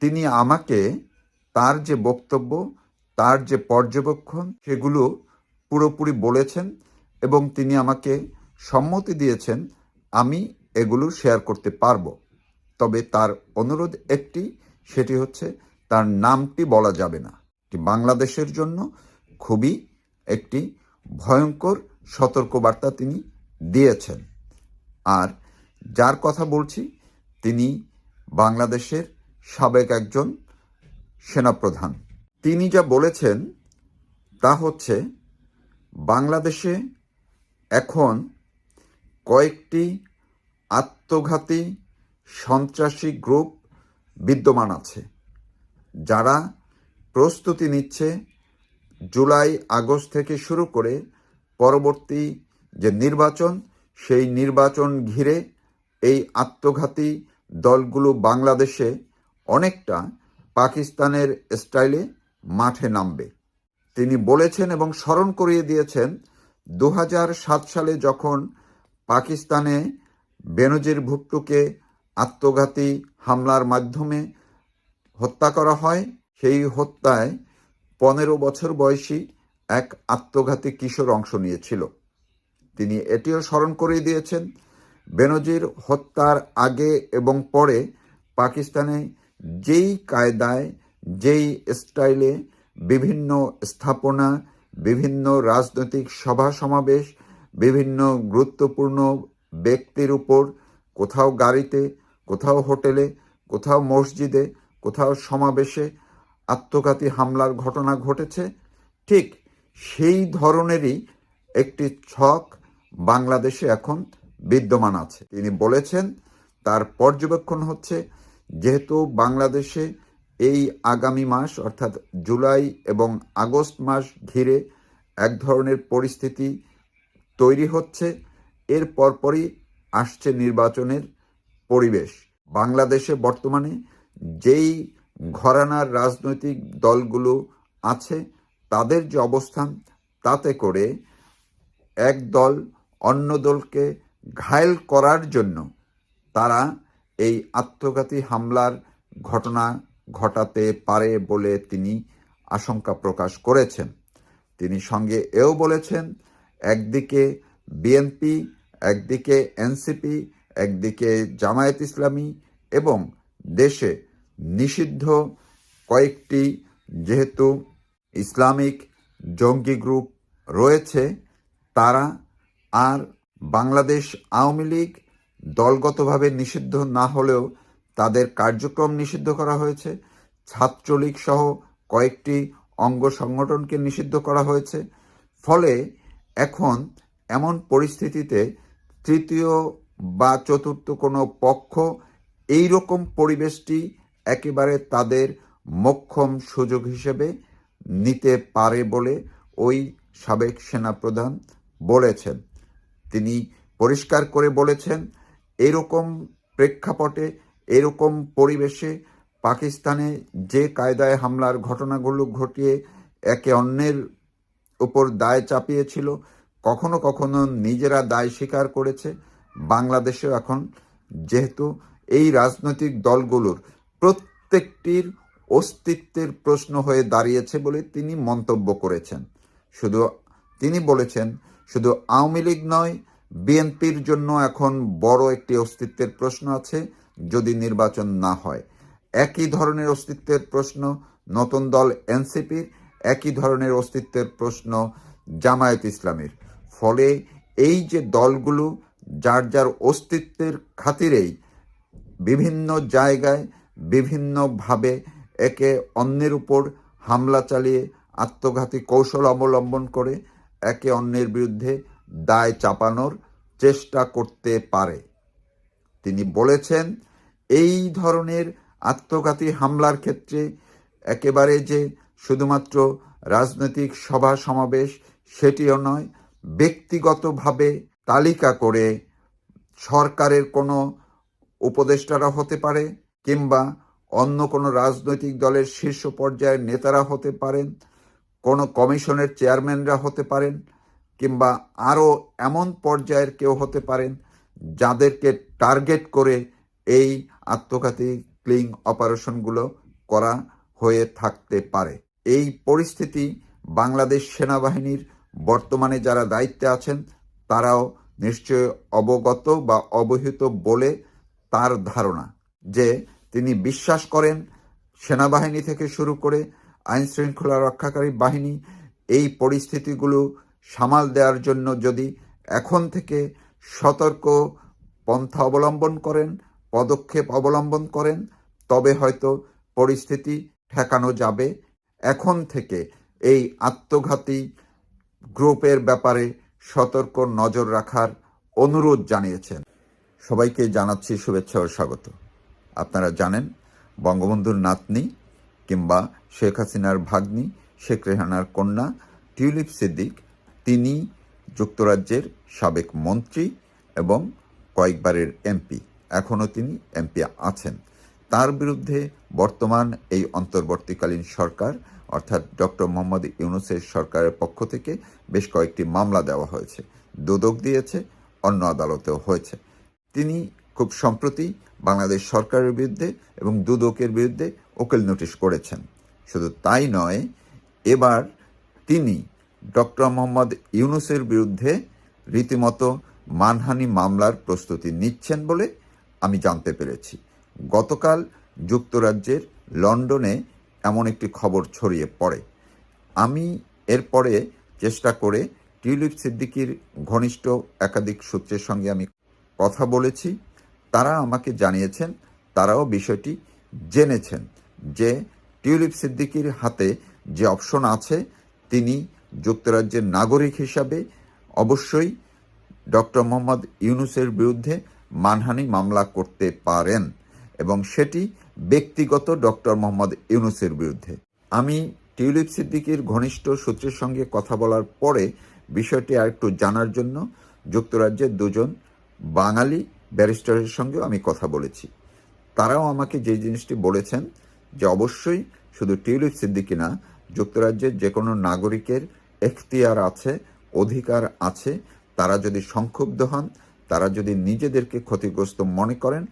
তিনি আমাকে তার যে বক্তব্য, তার যে পর্যবেক্ষণ, সেগুলো পুরোপুরি বলেছেন এবং তিনি আমাকে সম্মতি দিয়েছেন আমি এগুলো শেয়ার করতে পারব। তবে তার অনুরোধ একটি, সেটি হচ্ছে তার নামটি বলা যাবে না। বাংলাদেশের জন্য খুবই একটি ভয়ঙ্কর সতর্কবার্তা তিনি দিয়েছেন। আর যার কথা বলছি, তিনি বাংলাদেশের সাবেক একজন সেনাপ্রধান। তিনি যা বলেছেন তা হচ্ছে, বাংলাদেশে এখন কয়েকটি আত্মঘাতী সন্ত্রাসী গ্রুপ বিদ্যমান আছে, যারা প্রস্তুতি নিচ্ছে জুলাই আগস্ট থেকে শুরু করে পরবর্তী যে নির্বাচন, সেই নির্বাচন ঘিরে এই আত্মঘাতী দলগুলো বাংলাদেশে অনেকটা পাকিস্তানের স্টাইলে মাঠে নামবে। তিনি বলেছেন এবং স্মরণ করিয়ে দিয়েছেন দু সালে যখন পাকিস্তানে বেনজির ভুট্টোকে আত্মঘাতী হামলার মাধ্যমে হত্যা করা হয়, সেই হত্যায় পনেরো বছর বয়সী এক আত্মঘাতী কিশোর অংশ নিয়েছিল। তিনি এটিও স্মরণ করিয়ে দিয়েছেন, বেনজির হত্যার আগে এবং পরে পাকিস্তানে যেই কায়দায়, যেই স্টাইলে বিভিন্ন স্থাপনা, বিভিন্ন রাজনৈতিক সভা সমাবেশ, বিভিন্ন গুরুত্বপূর্ণ ব্যক্তির উপর কোথাও গাড়িতে, কোথাও হোটেলে, কোথাও মসজিদে, কোথাও সমাবেশে আত্মঘাতী হামলার ঘটনা ঘটেছে, ঠিক সেই ধরনেরই একটি ছক বাংলাদেশে এখন বিদ্যমান আছে। তিনি বলেছেন, তার পর্যবেক্ষণ হচ্ছে যেহেতু বাংলাদেশে এই আগামী মাস, অর্থাৎ জুলাই এবং আগস্ট মাস ঘিরে এক ধরনের পরিস্থিতি তৈরি হচ্ছে, এর পরপরই আসছে নির্বাচনের পরিবেশ। বাংলাদেশে বর্তমানে যেই ঘরানার রাজনৈতিক দলগুলো আছে, তাদের যে অবস্থান, তাতে করে এক দল অন্য দলকে ঘায়েল করার জন্য তারা এই আত্মঘাতী হামলার ঘটনা ঘটাতে পারে বলে তিনি আশঙ্কা প্রকাশ করেছেন। তিনি সঙ্গে এও বলেছেন, একদিকে বিএনপি, একদিকে এনসিপি, একদিকে জামায়াত ইসলামী এবং দেশে নিষিদ্ধ কয়েকটি যেহেতু ইসলামিক জঙ্গি গ্রুপ রয়েছে, তারা আর বাংলাদেশ আওয়ামী লীগ দলগতভাবে নিষিদ্ধ না হলেও তাদের কার্যক্রম নিষিদ্ধ করা হয়েছে। ছাত্রলীগ সহ কয়েকটি অঙ্গ সংগঠনকে নিষিদ্ধ করা হয়েছে। ফলে এখন এমন পরিস্থিতিতে তৃতীয় বা চতুর্থ কোনো পক্ষ এই রকম পরিবেশটি একেবারে তাদের মক্ষম সুযোগ হিসেবে নিতে পারে বলে ওই সাবেক সেনাপ্রধান বলেছেন। তিনি পরিষ্কার করে বলেছেন এরকম প্রেক্ষাপটে, এরকম পরিবেশে পাকিস্তানে যে কায়দায় হামলার ঘটনাগুলো ঘটিয়ে একে অন্যের উপর দায় চাপিয়েছিল, কখনো কখনো নিজেরা দায় স্বীকার করেছে। বাংলাদেশেও এখন যেহেতু এই রাজনৈতিক দলগুলোর প্রত্যেকটির অস্তিত্বের প্রশ্ন হয়ে দাঁড়িয়েছে বলে তিনি মন্তব্য করেছেন। শুধু তিনি বলেছেন, শুধু আওয়ামী লীগ নয় বিএনপির জন্য এখন বড় একটি অস্তিত্বের প্রশ্ন আছে, যদি নির্বাচন না হয়। একই ধরনের অস্তিত্বের প্রশ্ন নতুন দল এনসিপির, একই ধরনের অস্তিত্বের প্রশ্ন জামায়াত ইসলামের। ফলে এই যে দলগুলো, যার যার অস্তিত্বের খাতিরেই বিভিন্ন জায়গায় বিভিন্নভাবে একে অন্যের উপর হামলা চালিয়ে আত্মঘাতী কৌশল অবলম্বন করে একে অন্যের বিরুদ্ধে দায় চাপানোর চেষ্টা করতে পারে। তিনি বলেছেন, এই ধরনের আত্মঘাতী হামলার ক্ষেত্রে একেবারে যে শুধুমাত্র রাজনৈতিক সভা সমাবেশ সেটিও নয়, ব্যক্তিগতভাবে তালিকা করে সরকারের কোনো উপদেষ্টারা হতে পারে কিংবা অন্য কোনো রাজনৈতিক দলের শীর্ষ পর্যায়ের নেতারা হতে পারেন, কোনো কমিশনের চেয়ারম্যানরা হতে পারেন। কিংবা আরও এমন পর্যায়ের কেউ হতে পারেন যাদেরকে টার্গেট করে এই আত্মঘাতী ক্লিং অপারেশনগুলো করা হয়ে থাকতে পারে। এই পরিস্থিতি বাংলাদেশ সেনাবাহিনীর বর্তমানে যারা দায়িত্বে আছেন, তারাও নিশ্চয় অবগত বা অবহিত বলে তার ধারণা যে তিনি বিশ্বাস করেন সেনাবাহিনী থেকে শুরু করে আইন শৃঙ্খলা রক্ষাকারী বাহিনী এই পরিস্থিতিগুলো সামাল দেওয়ার জন্য যদি এখন থেকে সতর্ক পন্থা অবলম্বন করেন, পদক্ষেপ অবলম্বন করেন, তবে হয়তো পরিস্থিতি ঠেকানো যাবে। এখন থেকে এই আত্মঘাতী গ্রুপের ব্যাপারে সতর্ক নজর রাখার অনুরোধ জানিয়েছেন। সবাইকে জানাচ্ছি শুভেচ্ছা ও স্বাগত। আপনারা জানেন, বঙ্গবন্ধুর নাতনি কিংবা শেখ হাসিনার ভাগ্নি, শেখ রেহানার কন্যা, টিউলিপ সিদ্দিক তিনি যুক্তরাজ্যের সাবেক মন্ত্রী এবং কয়েকবারের এমপি। এখনও তিনি এমপি আছেন। তার বিরুদ্ধে বর্তমান এই অন্তর্বর্তীকালীন সরকার, অর্থাৎ ডক্টর মোহাম্মদ ইউনুসের সরকারের পক্ষ থেকে বেশ কয়েকটি মামলা দেওয়া হয়েছে। দুদক দিয়েছে, অন্য আদালতেও হয়েছে। তিনি খুব সম্প্রতি বাংলাদেশ সরকারের বিরুদ্ধে এবং দুদকের বিরুদ্ধে ওকেল নোটিশ করেছেন। শুধু তাই নয়, এবার তিনি ডক্টর মোহাম্মদ ইউনুসের বিরুদ্ধে রীতিমতো মানহানি মামলার প্রস্তুতি নিচ্ছেন বলে আমি জানতে পেরেছি। গতকাল যুক্তরাজ্যের লন্ডনে এমন একটি খবর ছড়িয়ে পড়ে। আমি এরপরে চেষ্টা করে টিউলিপ সিদ্দিকির ঘনিষ্ঠ একাধিক সূত্রের সঙ্গে আমি কথা বলেছি। তারা আমাকে জানিয়েছেন, তারাও বিষয়টি জেনেছেন যে টিউলিপ সিদ্দিকির হাতে যে অপশন আছে, তিনি যুক্তরাজ্যের নাগরিক হিসাবে অবশ্যই ডক্টর মোহাম্মদ ইউনুসের বিরুদ্ধে মানহানি মামলা করতে পারেন এবং সেটি ব্যক্তিগত ডক্টর মোহাম্মদ ইউনুসের বিরুদ্ধে। আমি টিউলিপ সিদ্দিকির ঘনিষ্ঠ সূত্রের সঙ্গে কথা বলার পরে বিষয়টি আরেকটু জানার জন্য যুক্তরাজ্যের দুজন বাঙালি ব্যারিস্টারের সঙ্গেও আমি কথা বলেছি। তারাও আমাকে যে জিনিসটি বলেছেন যে অবশ্যই শুধু টিউলিপ সিদ্দিকি না, যুক্তরাজ্যের যে কোনো নাগরিকের এখতিয়ার আছে, অধিকার আছে, তারা যদি সংক্ষুব্ধ হন, তারা যদি নিজেদেরকে ক্ষতিগ্রস্ত মনে করেন,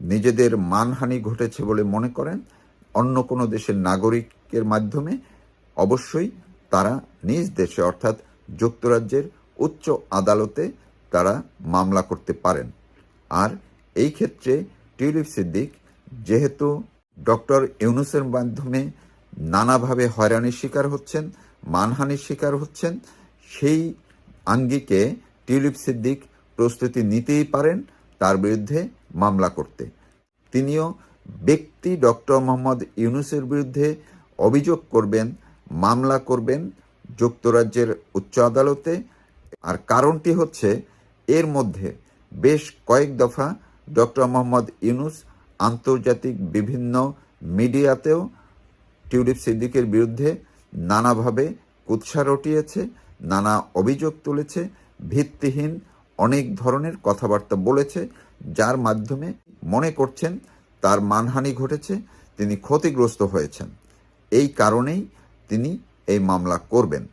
নিজেদের মানহানি ঘটেছে বলে মনে করেন, অন্য কোনো দেশের নাগরিকের মাধ্যমে, অবশ্যই তারা নিজ দেশে অর্থাৎ যুক্তরাজ্যের উচ্চ আদালতে তারা মামলা করতে পারেন। আর এই ক্ষেত্রে টিউলিপ সিদ্দিক, যেহেতু ডক্টর ইউনুসের মাধ্যমে নানাভাবে হয়রানির শিকার হচ্ছেন মানহানির শিকার হচ্ছেন, সেই আঙ্গিকে টিউলিপ সিদ্দিক প্রস্তুতি নিতেই পারেন তার বিরুদ্ধে মামলা করতে। তিনিও ব্যক্তি ডক্টর মোহাম্মদ ইউনুসের বিরুদ্ধে অভিযোগ করবেন, মামলা করবেন যুক্তরাজ্যের উচ্চ আদালতে। আর কারণটি হচ্ছে, এর মধ্যে বেশ কয়েক দফা ডক্টর মোহাম্মদ ইউনুস আন্তর্জাতিক বিভিন্ন মিডিয়াতেও টিউলিপ সিদ্দিকের বিরুদ্ধে নানাভাবে কুৎসা রটিয়েছে, নানা অভিযোগ তুলেছে, ভিত্তিহীন অনেক ধরনের কথাবার্তা বলেছে, যার মাধ্যমে মনে করছেন তার মানহানি ঘটেছে, তিনি ক্ষতিগ্রস্ত হয়েছেন। এই কারণেই তিনি এই মামলা করবেন।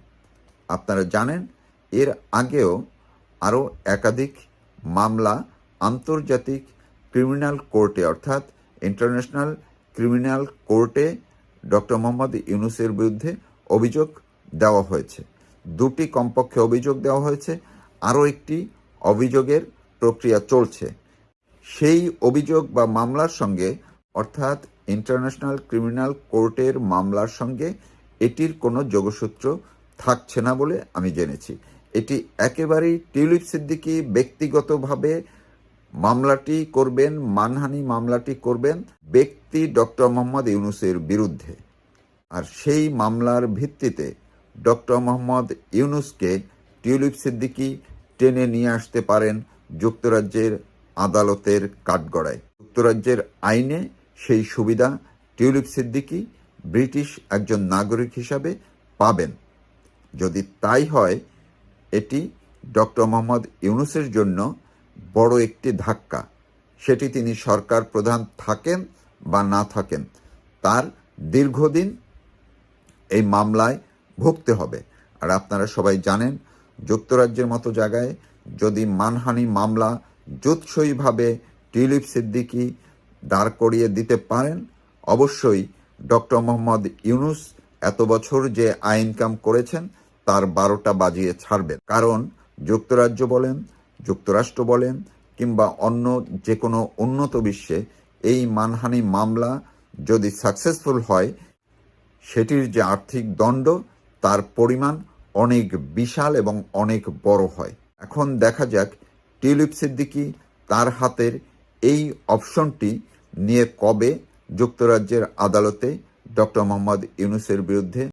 আপনারা জানেন, এর আগেও আরও একাধিক মামলা আন্তর্জাতিক ক্রিমিনাল কোর্টে, অর্থাৎ ইন্টারন্যাশনাল ক্রিমিনাল কোর্টে ডক্টর মোহাম্মদ ইউনুসের বিরুদ্ধে অভিযোগ দেওয়া হয়েছে। দুটি কমপক্ষে অভিযোগ দেওয়া হয়েছে, আরও একটি অভিযোগের প্রক্রিয়া চলছে। সেই অভিযোগ বা মামলার সঙ্গে, অর্থাৎ ইন্টারন্যাশনাল ক্রিমিনাল কোর্টের মামলার সঙ্গে, এটির কোনো যোগসূত্র থাকছে না বলে আমি জেনেছি। এটি একেবারেই টিউলিপ সিদ্দিকি ব্যক্তিগতভাবে মামলাটি করবেন, মানহানি মামলাটি করবেন ব্যক্তি ডক্টর মোহাম্মদ ইউনুসের বিরুদ্ধে। আর সেই মামলার ভিত্তিতে ডক্টর মোহাম্মদ ইউনুসকে টিউলিপ সিদ্দিকি টেনে নিয়ে আসতে পারেন যুক্তরাজ্যের আদালতের কাঠগড়ায়। যুক্তরাজ্যের আইনে সেই সুবিধা টিউলিপ সিদ্দিকি ব্রিটিশ একজন নাগরিক হিসাবে পাবেন। যদি তাই হয়, এটি ডক্টর মোহাম্মদ ইউনুসের জন্য বড় একটি ধাক্কা। সেটি তিনি সরকার প্রধান থাকেন বা না থাকেন, তার দীর্ঘদিন এই মামলায় ভুগতে হবে। আর আপনারা সবাই জানেন, যুক্তরাজ্যের মতো জায়গায় যদি মানহানি মামলা জুৎসইভাবে টিউলিপ সিদ্দিকি দাঁড় করিয়ে দিতে পারেন, অবশ্যই ডক্টর মোহাম্মদ ইউনুস এত বছর যে আইন কাম করেছেন, তার বারোটা বাজিয়ে ছাড়বেন। কারণ যুক্তরাজ্য বলেন, যুক্তরাষ্ট্র বলেন, কিংবা অন্য যে কোনো উন্নত বিশ্বে এই মানহানি মামলা যদি সাকসেসফুল হয় সেটির যে আর্থিক দণ্ড, তার পরিমাণ অনেক বিশাল এবং অনেক বড় হয়। এখন দেখা যাক, টিউলিপ সিদ্দিকি তার হাতের এই অপশনটি নিয়ে কবে যুক্তরাজ্যের আদালতে ডক্টর মোহাম্মদ ইউনুসের বিরুদ্ধে